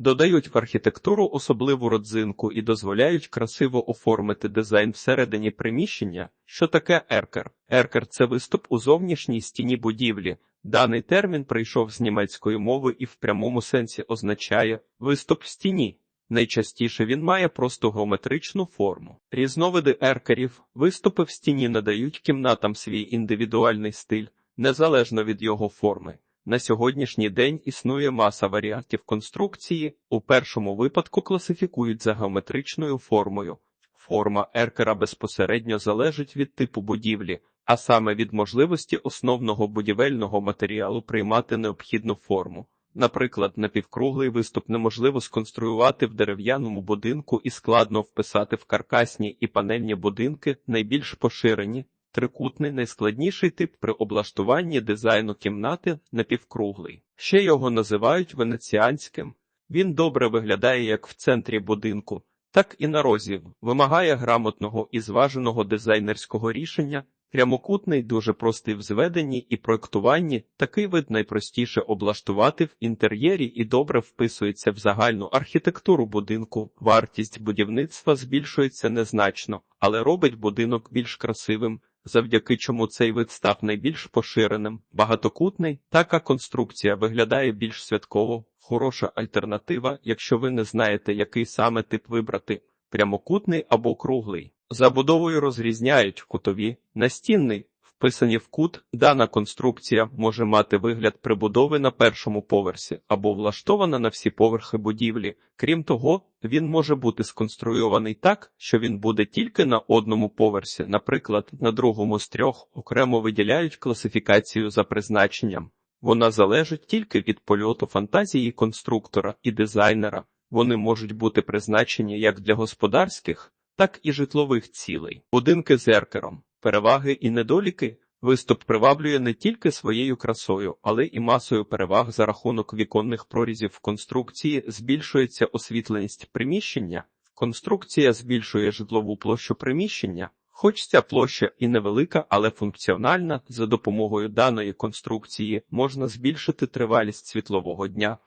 додають в архітектуру особливу родзинку і дозволяють красиво оформити дизайн всередині приміщення. Що таке еркер? Еркер це виступ у зовнішній стіні будівлі. Даний термін прийшов з німецької мови і в прямому сенсі означає виступ в стіні. Найчастіше він має просто геометричну форму. Різновиди еркерів, виступи в стіні надають кімнатам свій індивідуальний стиль, незалежно від його форми. На сьогоднішній день існує маса варіантів конструкції. У першому випадку класифікують за геометричною формою. Форма еркера безпосередньо залежить від типу будівлі, а саме від можливості основного будівельного матеріалу приймати необхідну форму. Наприклад, напівкруглий виступ неможливо сконструювати в дерев'яному будинку і складно вписати в каркасні і панельні будинки, найбільш поширені. Трикутний найскладніший тип при облаштуванні дизайну кімнати напівкруглий. Ще його називають венеціанським. Він добре виглядає як в центрі будинку, так і на розі, вимагає грамотного і зваженого дизайнерського рішення. Прямокутний дуже простий в зведенні і проектуванні, такий вид найпростіше облаштувати в інтер'єрі і добре вписується в загальну архітектуру будинку. Вартість будівництва збільшується незначно, але робить будинок більш красивим, завдяки чому цей вид став найбільш поширеним. Багатокутний така конструкція виглядає більш святково, хороша альтернатива, якщо ви не знаєте, який саме тип вибрати прямокутний або круглий. Забудовою розрізняють кутові, настінний, вписані в кут. Дана конструкція може мати вигляд прибудови на першому поверсі або влаштована на всі поверхи будівлі. Крім того, він може бути сконструйований так, що він буде тільки на одному поверсі, наприклад, на другому з трьох окремо виділяють класифікацію за призначенням. Вона залежить тільки від польоту фантазії конструктора і дизайнера. Вони можуть бути призначені як для господарських, так і житлових цілей. Будинки з еркером, переваги і недоліки. Виступ приваблює не тільки своєю красою, але і масою переваг за рахунок віконних прорізів в конструкції збільшується освітленість приміщення. Конструкція збільшує житлову площу приміщення. Хоч ця площа і невелика, але функціональна, за допомогою даної конструкції можна збільшити тривалість світлового дня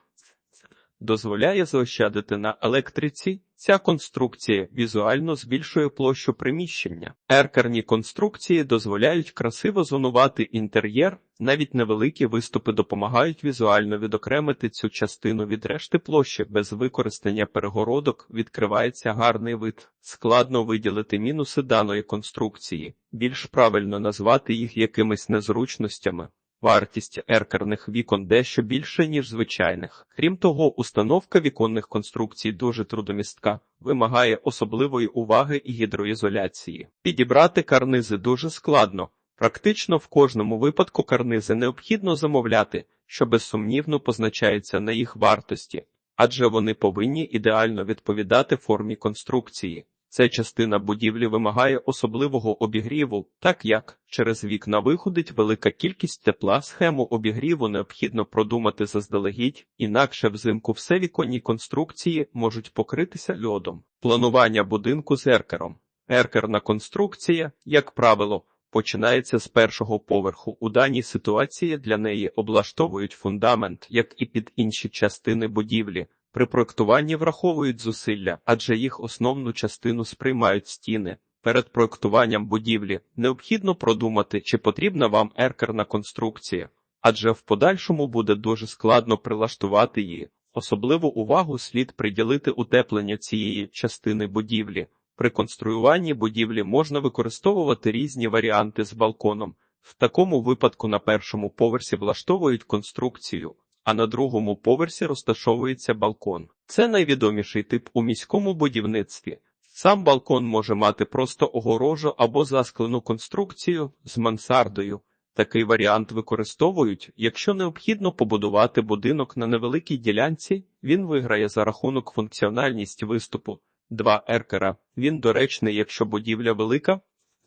дозволяє заощадити на електриці. Ця конструкція візуально збільшує площу приміщення. Еркерні конструкції дозволяють красиво зонувати інтер'єр, навіть невеликі виступи допомагають візуально відокремити цю частину від решти площі. Без використання перегородок відкривається гарний вид. Складно виділити мінуси даної конструкції, більш правильно назвати їх якимись незручностями. Вартість еркерних вікон дещо більше, ніж звичайних. Крім того, установка віконних конструкцій дуже трудомістка, вимагає особливої уваги і гідроізоляції. Підібрати карнизи дуже складно. Практично в кожному випадку карнизи необхідно замовляти, що безсумнівно позначається на їх вартості, адже вони повинні ідеально відповідати формі конструкції. Ця частина будівлі вимагає особливого обігріву, так як через вікна виходить велика кількість тепла, схему обігріву необхідно продумати заздалегідь, інакше взимку все віконні конструкції можуть покритися льодом. Планування будинку з еркером. Еркерна конструкція, як правило, починається з першого поверху. У даній ситуації для неї облаштовують фундамент, як і під інші частини будівлі. При проектуванні враховують зусилля, адже їх основну частину сприймають стіни. Перед проектуванням будівлі необхідно продумати, чи потрібна вам еркерна конструкція, адже в подальшому буде дуже складно прилаштувати її. Особливу увагу слід приділити утепленню цієї частини будівлі. При конструюванні будівлі можна використовувати різні варіанти з балконом. В такому випадку на першому поверсі влаштовують конструкцію а на другому поверсі розташовується балкон. Це найвідоміший тип у міському будівництві. Сам балкон може мати просто огорожу або засклену конструкцію з мансардою. Такий варіант використовують, якщо необхідно побудувати будинок на невеликій ділянці, він виграє за рахунок функціональність виступу. Два еркера. Він доречний, якщо будівля велика,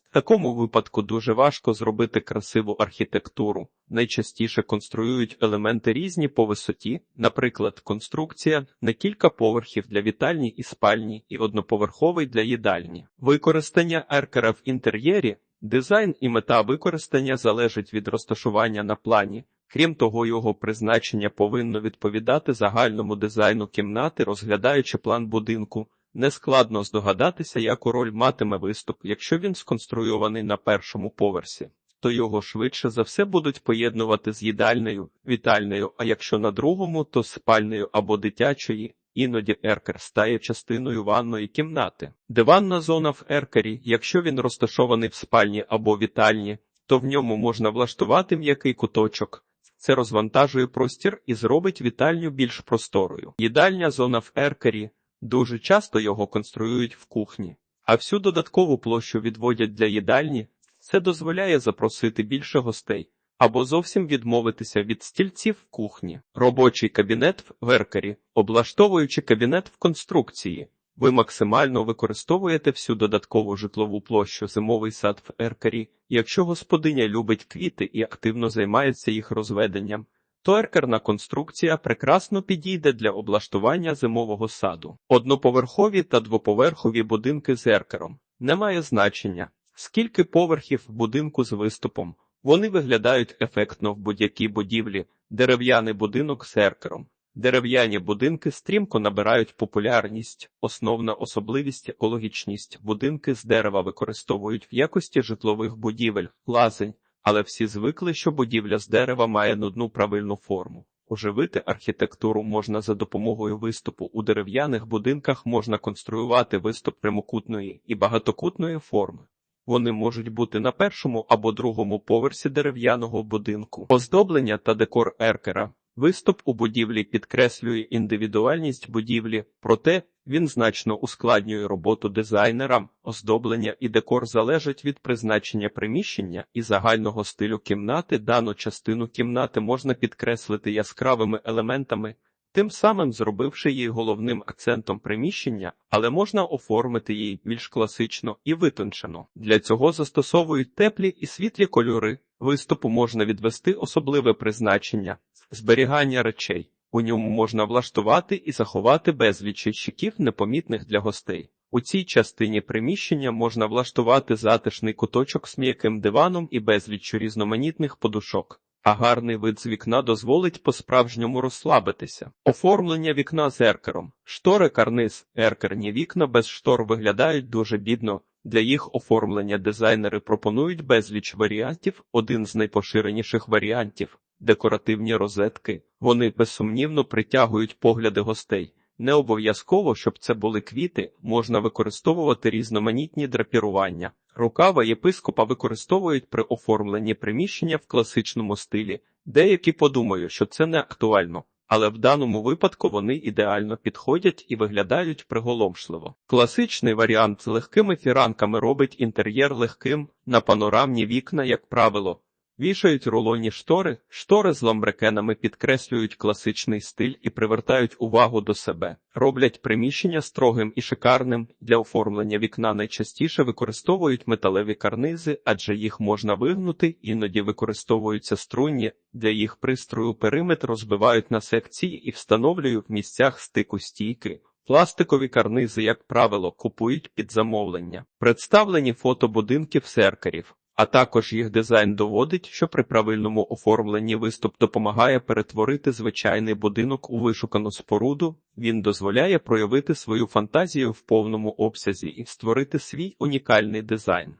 в такому випадку дуже важко зробити красиву архітектуру. Найчастіше конструюють елементи різні по висоті, наприклад, конструкція на кілька поверхів для вітальні і спальні, і одноповерховий для їдальні. Використання еркера в інтер'єрі, дизайн і мета використання залежить від розташування на плані. Крім того, його призначення повинно відповідати загальному дизайну кімнати, розглядаючи план будинку. Нескладно здогадатися, яку роль матиме виступ, якщо він сконструйований на першому поверсі, то його швидше за все будуть поєднувати з їдальнею, вітальнею, а якщо на другому, то з спальнею або дитячої. Іноді еркер стає частиною ванної кімнати. Диванна зона в еркері, якщо він розташований в спальні або вітальні, то в ньому можна влаштувати м'який куточок. Це розвантажує простір і зробить вітальню більш просторою. Їдальня зона в еркері дуже часто його конструюють в кухні, а всю додаткову площу відводять для їдальні. Це дозволяє запросити більше гостей або зовсім відмовитися від стільців в кухні. Робочий кабінет в еркері, облаштовуючи кабінет в конструкції. Ви максимально використовуєте всю додаткову житлову площу зимовий сад в еркері. Якщо господиня любить квіти і активно займається їх розведенням, то еркерна конструкція прекрасно підійде для облаштування зимового саду. Одноповерхові та двоповерхові будинки з еркером немає значення, скільки поверхів будинку з виступом. Вони виглядають ефектно в будь-якій будівлі, дерев'яний будинок з еркером. Дерев'яні будинки стрімко набирають популярність, основна особливість екологічність. Будинки з дерева використовують в якості житлових будівель, лазень, але всі звикли, що будівля з дерева має нудну правильну форму. Оживити архітектуру можна за допомогою виступу. У дерев'яних будинках можна конструювати виступ прямокутної і багатокутної форми. Вони можуть бути на першому або другому поверсі дерев'яного будинку. Оздоблення та декор еркера. Виступ у будівлі підкреслює індивідуальність будівлі, проте він значно ускладнює роботу дизайнерам. Оздоблення і декор залежать від призначення приміщення і загального стилю кімнати. Дану частину кімнати можна підкреслити яскравими елементами, тим самим зробивши її головним акцентом приміщення, але можна оформити її більш класично і витончено. Для цього застосовують теплі і світлі кольори. Виступу можна відвести особливе призначення, зберігання речей. У ньому можна влаштувати і заховати безліч ящиків, непомітних для гостей. У цій частині приміщення можна влаштувати затишний куточок з м'яким диваном і безліччю різноманітних подушок. А гарний вид з вікна дозволить по-справжньому розслабитися. Оформлення вікна з еркером. Штори карниз, еркерні вікна без штор виглядають дуже бідно. Для їх оформлення дизайнери пропонують безліч варіантів. Один з найпоширеніших варіантів декоративні розетки. Вони безсумнівно притягують погляди гостей. Не обов'язково, щоб це були квіти, можна використовувати різноманітні драпірування. Рукава єпископа використовують при оформленні приміщення в класичному стилі. Деякі подумають, що це не актуально, але в даному випадку вони ідеально підходять і виглядають приголомшливо. Класичний варіант з легкими фіранками робить інтер'єр легким на панорамні вікна, як правило. Вішають рулонні штори, штори з ламбрекенами підкреслюють класичний стиль і привертають увагу до себе, роблять приміщення строгим і шикарним. Для оформлення вікна найчастіше використовують металеві карнизи, адже їх можна вигнути, іноді використовуються струнні, для їх пристрою периметр розбивають на секції і встановлюють в місцях стику стійки. Пластикові карнизи, як правило, купують під замовлення. Представлені фото будинків серкерів а також їх дизайн доводить, що при правильному оформленні виступ допомагає перетворити звичайний будинок у вишукану споруду. Він дозволяє проявити свою фантазію в повному обсязі і створити свій унікальний дизайн.